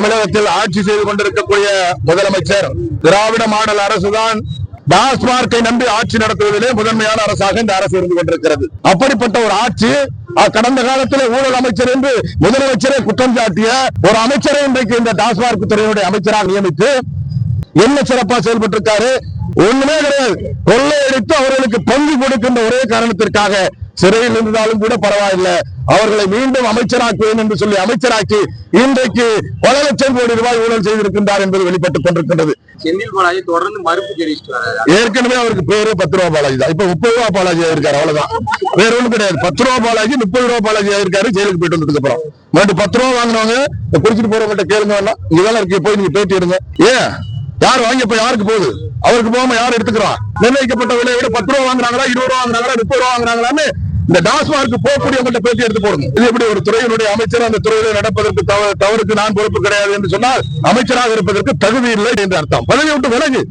தமிழகத்தில் ஆட்சி செய்து கொண்டிருக்கக்கூடிய முதலமைச்சர் திராவிட மாடல் அரசுதான் டாஸ்மார்க்கை நம்பி ஆட்சி நடத்துவதிலே முதன்மையான அரசாக இந்த அரசு இருந்து கொண்டிருக்கிறது. அப்படிப்பட்ட ஒரு ஆட்சி கடந்த காலத்தில் ஊழல் அமைச்சர் என்று முதலமைச்சரை குற்றம் சாட்டிய ஒரு அமைச்சரை இன்றைக்கு இந்த டாஸ்மார்க் துறையினுடைய அமைச்சராக நியமித்து என்ன சிறப்பா செயல்பட்டிருக்காரு? ஒண்ணுமே கிடையாது. கொள்ளையடித்து அவர்களுக்கு பங்கு கொடுக்கின்ற ஒரே காரணத்திற்காக சிறையில் இருந்தாலும் கூட பரவாயில்லை. அவர்களை மீண்டும் அமைச்சராக்குவேன் என்று சொல்லி அமைச்சராக்கி இன்றைக்கு பல லட்சம் கோடி ரூபாய் ஊழல் செய்திருக்கின்றார் என்பது வெளிப்பட்டுக் கொண்டிருக்கின்றது. செந்தில் பாலாஜி தொடர்ந்து மறுப்பு வர்றாரு. ஏற்கனவே அவருக்கு பேரு பத்து ரூபா பாலாஜி தான். இப்ப முப்பது ரூபா பாலாஜி இருக்காரு அவ்வளவுதான். வேற ஒண்ணும் கிடையாது. பத்து ரூபா பாலாஜி முப்பது ரூபா பாலாஜி இருக்காரு ஜெயிலுக்கு போயிட்டு வந்ததுக்கு அப்புறம். மறுபடியும் பத்து ரூபா வாங்கினவங்க குடிச்சிட்டு போறவங்கள்ட்ட கேளுங்க வேணாம் இங்கெல்லாம் இருக்கு போய் நீங்க பேட்டி எடுங்க. ஏன்? யார் வாங்கி இப்ப யாருக்கு போகுது? அவருக்கு போகாம யார் எடுத்துக்கிறான் நிர்ணயிக்கப்பட்ட விலையை விட பத்து ரூபா வாங்குறாங்களா இருபது ரூபா வாங்குறாங்களா முப்பது ரூபா வாங்குறாங்களான்னு இந்த டாஸ்மார்க் போகக்கூடியவங்கள்ட்ட பேசி எடுத்து போடுங்க. இது எப்படி ஒரு துறையினுடைய அமைச்சர் அந்த துறையில நடப்பதற்கு தவ- தவறுக்கு நான் பொறுப்பு கிடையாது என்று சொன்னால் அமைச்சராக இருப்பதற்கு தகுதி இல்லை என்று அர்த்தம். பதவி விட்டு விலகு.